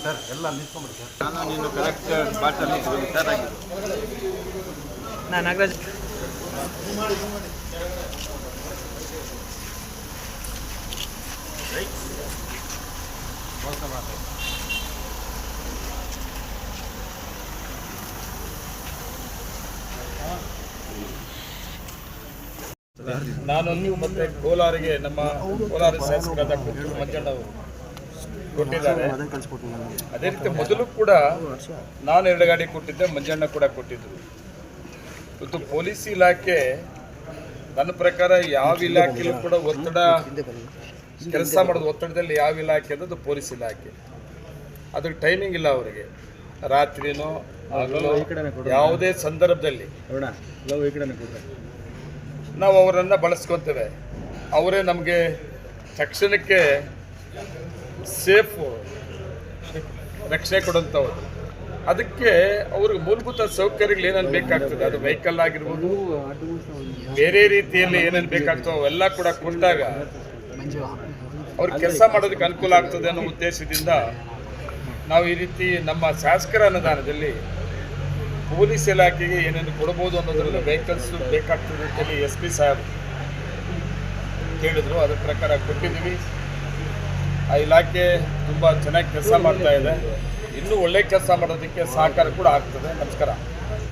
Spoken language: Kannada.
ಸರ್ ಎಲ್ಲ ನಿಂತ್ಕೊಂಡ್ಬಿಡಿ ಸರ್. ನಾನು ನೀನು ಕರೆಕ್ಟ್ ಸ್ಪಾಟಲ್ಲಿ ಸರ್ ನಾನು ನಾಗರಾಜ್. ನಾನೊಂದು ಮತ್ತೆ ಕೋಲಾರಿಗೆ ನಮ್ಮ ಕೋಲಾರ ಶಾಸಕರಾದ ಮಂಜಣ್ಣ ಅವರು ಕೊಟ್ಟಿದ್ದಾರೆ. ಅದೇ ರೀತಿ ಮೊದಲು ಕೂಡ ನಾನು ಎರಡು ಗಾಡಿ ಕೊಟ್ಟಿದ್ದೆ ಮಂಜಣ್ಣ ಕೂಡ ಕೊಟ್ಟಿದ್ದರು ಇವತ್ತು ಪೊಲೀಸ್ ಇಲಾಖೆ ನನ್ನ ಪ್ರಕಾರ ಯಾವ ಇಲಾಖೆಯಲ್ಲೂ ಕೂಡ ಒತ್ತಡ ಕೆಲಸ ಮಾಡೋದು ಒತ್ತಡದಲ್ಲಿ ಯಾವ ಇಲಾಖೆ ಅದು ಪೊಲೀಸ್ ಇಲಾಖೆ. ಅದಕ್ಕೆ ಟೈಮಿಂಗ್ ಇಲ್ಲ ಅವರಿಗೆ. ರಾತ್ರಿನೋ ಯಾವುದೇ ಸಂದರ್ಭದಲ್ಲಿ. ನಾವು ಅವರನ್ನು ಬಳಸ್ಕೊತೇವೆ. ಅವರೇ ನಮಗೆ ತಕ್ಷಣಕ್ಕೆ ಸೇಫು ರಕ್ಷಣೆ ಕೊಡುವಂಥವ್ರು ಅದಕ್ಕೆ ಅವ್ರಿಗೆ ಮೂಲಭೂತ ಸೌಕರ್ಯಗಳು ಏನೇನು ಬೇಕಾಗ್ತದೆ, ಅದು ವೆಹಿಕಲ್ ಆಗಿರ್ಬೋದು, ಬೇರೆ ರೀತಿಯಲ್ಲಿ ಏನೇನು ಬೇಕಾಗ್ತದೆ, ಅವೆಲ್ಲ ಕೂಡ ಕೊಟ್ಟಾಗ ಅವ್ರ ಕೆಲಸ ಮಾಡೋದಕ್ಕೆ ಅನುಕೂಲ ಆಗ್ತದೆ ಅನ್ನೋ ಉದ್ದೇಶದಿಂದ ನಾವು ಈ ರೀತಿ ನಮ್ಮ ಶಾಸಕರ ಅನುದಾನದಲ್ಲಿ ಪೊಲೀಸ್ ಇಲಾಖೆಗೆ ಏನೇನು ಕೊಡ್ಬೋದು ಅನ್ನೋದ್ರಲ್ಲಿ ವೆಹಿಕಲ್ಸ್ ಬೇಕಾಗ್ತದೆ ಅಂತೇಳಿ ಎಸ್ ಪಿ ಸಾಹೇಬ್ ಕೇಳಿದ್ರು. ಅದ್ರ ಪ್ರಕಾರ ಕೊಟ್ಟಿದ್ದೀವಿ. ಆ ಇಲಾಖೆ ತುಂಬ ಚೆನ್ನಾಗಿ ಕೆಲಸ ಮಾಡ್ತಾ ಇದೆ. ಇನ್ನೂ ಒಳ್ಳೆ ಕೆಲಸ ಮಾಡೋದಕ್ಕೆ ಸಹಕಾರ ಕೂಡ ಆಗ್ತದೆ. ನಮಸ್ಕಾರ.